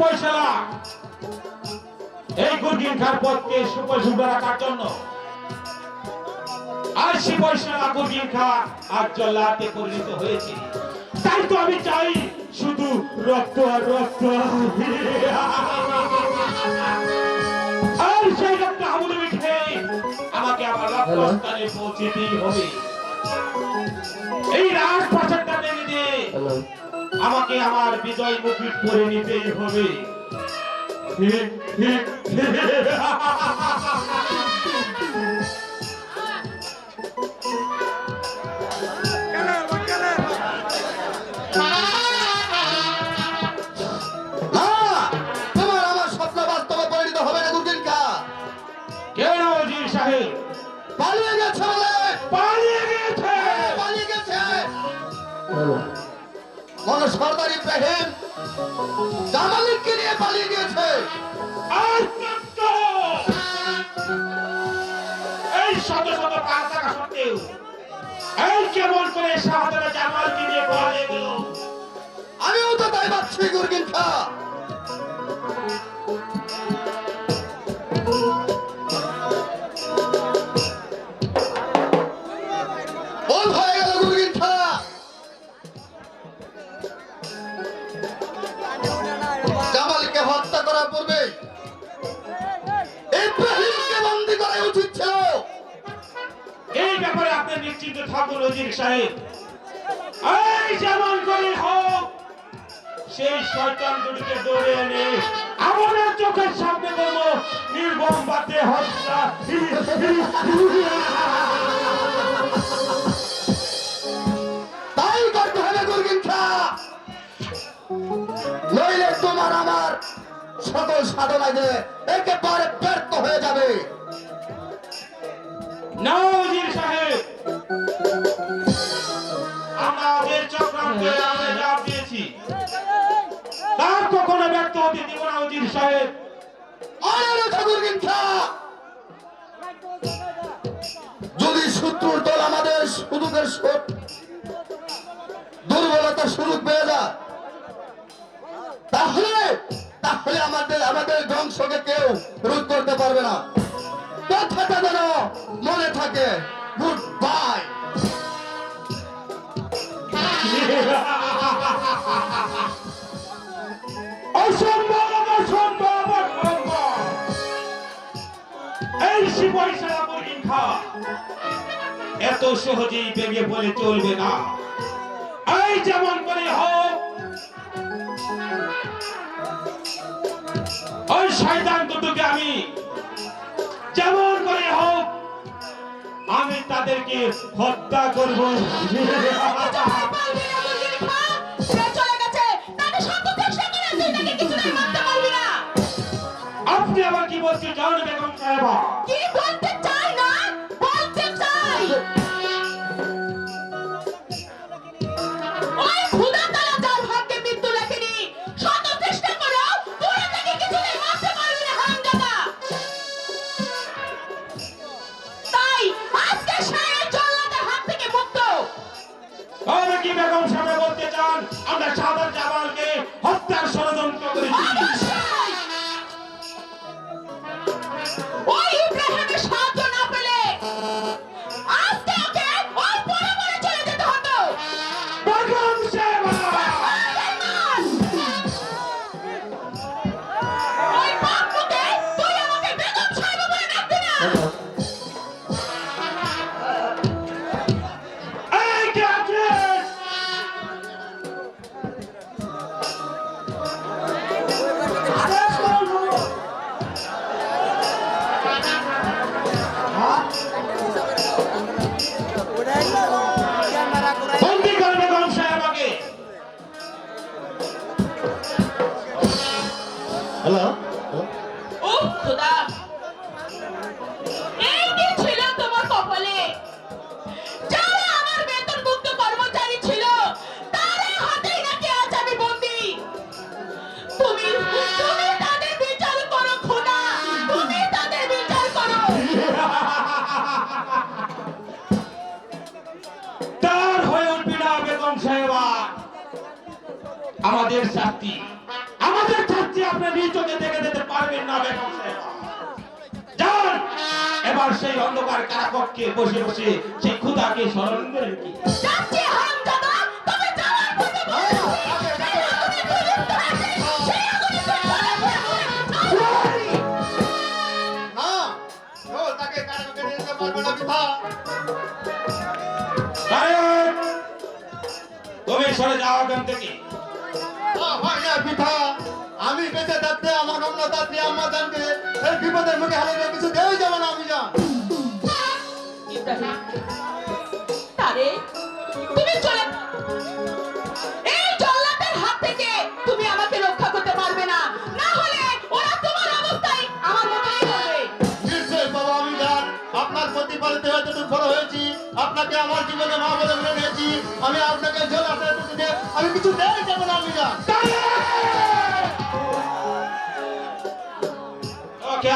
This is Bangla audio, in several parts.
পয়সালা এই গুরগিন খার পথকে সুপরিশুদ্ধ রাখার জন্য। আর সে পয়সালা গুরগিন খা আর জল্লাতে পরিণত হয়েছে। তাই তো আমি চাই শুধু রক্ত আর রক্ত। আর সেই রক্ত আমলে মিঠে আমাকে আমার রক্তস্থানে পৌঁছে পৌঁছেতেই হবে। এই রাজপ্রাসাদটা ভেঙে দিয়ে আমাকে আমার বিজয় মুকুট পরে নিতেই হবে। না জামালিককে নিয়ে পালিয়ে গিয়েছে। আর এই শত শত পাঁচ টাকা সত্ত্বেও। এই কেমন করে শাহজাদা জামালকে নিয়ে পালিয়ে গেল। আমিও তো তাই ভাবছি গুরগিন খা। থাকুন অজির সাহেব। এই যেমন করে হোক সেই শয়তান দুটিকে দৌড়ে এনে আমাদের চোখের সামনে দেব। নির্মম বাতে হত্যা তাই করতে হবে গুরগিন নইলে তোমার আমার সকল সাধনায় যে একেবারে ব্যর্থ হয়ে যাবে। না অজির সাহেব যদি শত্রুর দল আমাদের সুযোগের দুর্বলতা সুযোগ পেয়ে যায়, তাহলে তাহলে আমাদের আমাদের ধ্বংসকে কেউ রোধ করতে পারবে না। কথাটা যেন মনে থাকে। Good bye. এত সহজেই ভেঙে পড়ে চলবে না এই যেমন করে হোক ওই শয়তান দুটোকে আমি যেমন করে হোক, আমি তাদেরকে হত্যা করব। কিছুতেই মারতে পারবি না। আপনি আবার কি বলছেন? জান বেগম সাহেবা। কি? হ্যালো ও খোদা। এই কি ছিল তোমার কপালে? যারা আমার বেতনভুক্ত কর্মচারী ছিল তারা হাতেই নাকি আজ আমি বন্দি। তুমি তুমি তাদের বিচার করো খোদা। তুমি তাদের বিচার করো। তার হয়ে উঠবি না বেগম সাহেবা। আমাদের যে আপনি নিজ চোখে দেখে যেতে পারবেন না বেগম সাহেবা। যান! এবার সেই অন্ধকার কারাকক্ষে বসে বসে সেই ক্ষুদাকে স্মরণ করেন কি যাচ্ছি হারামজাদা তবে যাওয়ার পথে বেঁচে থাকতে আমার অন্নদাত্রী আম্মাদানকে এই বিপদের মুখে হারিয়ে কিছু দেওয়াই যাবে না আমি ইব্রাহিম তারে তুমি চলে এই জল্লাদের হাত থেকে তুমি আমাকে রক্ষা করতে পারবে না। না হলে ওরা তোমার অবস্থায় আমার মতোই করবে। নিশ্চয় বাবা আমি যান আপনার প্রতিপালিত এতটুকু বড় হয়েছি। আপনাকে আমার জীবনে মা বলে মেনে নিয়েছি। আমি আপনাকে জল আসতে আমি কিছু দেওয়াই যাবে না আমি যান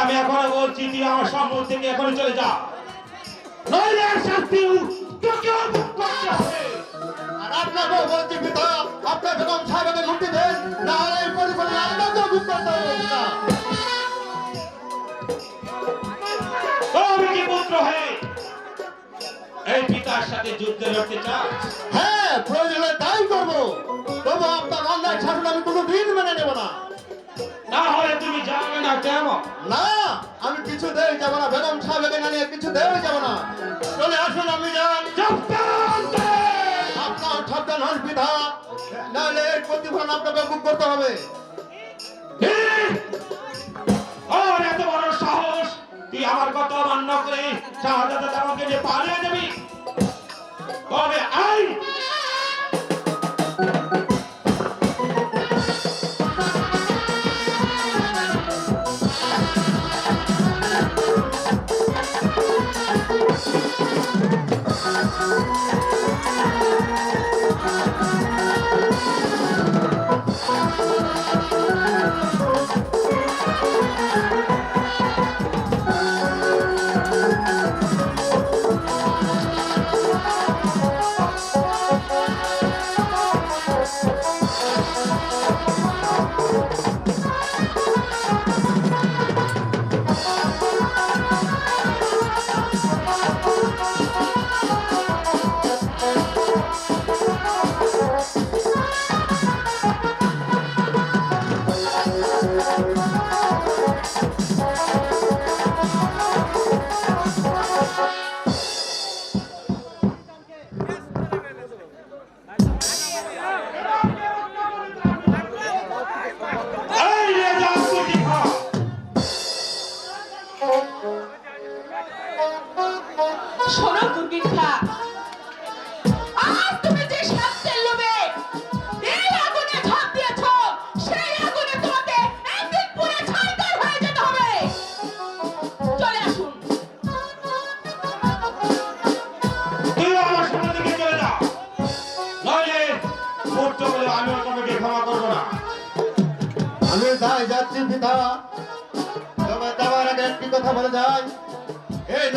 আমি এখনও বলছি তুই আমার সম্মুখ থেকে এখনই চলে যা। নইলে শাস্তি তোকেও ভোগ করতে হবে। আর আপনাকেও বলছি পিতা আপনার বেগম সাহেবকে মুক্তি দেন না এই পরিবারে আপনাকেও বুক করতে হবে পিতা কি পুত্র এই পিতার সাথে যুদ্ধে লড়তে চাও হ্যাঁ প্রয়োজনে তাই করব। তবু আপনার অন্যায় শাসন আমি কোনো দিন মেনে নেব না। না হলে না কেমন না আমি কিছু দেই যাব না। বেগম সাহেবকে না নিয়ে কিছু দেই যাব না। চলে আসুন আমি যান আপনার সাবধান হন পিতা। নাহলে এর প্রতিফলন আপনাকে বুক করতে হবে। এত বড় সাহস! তুই আমার কথা অমান্য করে শাহাদাত আমাকে নিয়ে পালিয়ে যাবি তবে আই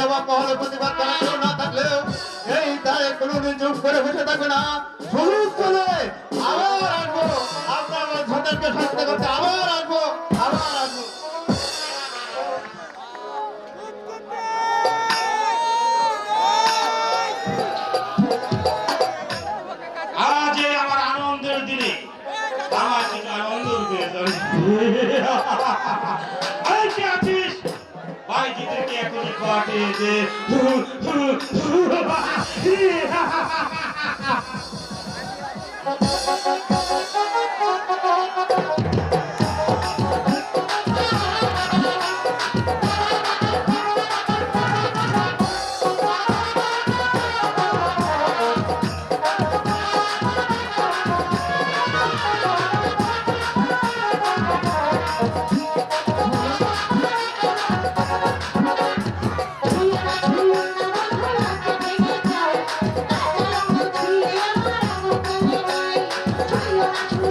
নবাব মহলে প্রতিবাদ করার কেউ না থাকলেও এই তাই কোনোদিন চুপ করে বসে থাকবে না। সুযোগ চলে আবার আসব। আপনার ঝোঁদেরকে শাস্তি করতে আবার আসব আবার আসব। আজ আমার আনন্দের দিনে, আমার আনন্দ পেয়েছে এই কে আছিস ভাই জিতেকে এখনই খাওয়াতে দে Thank you.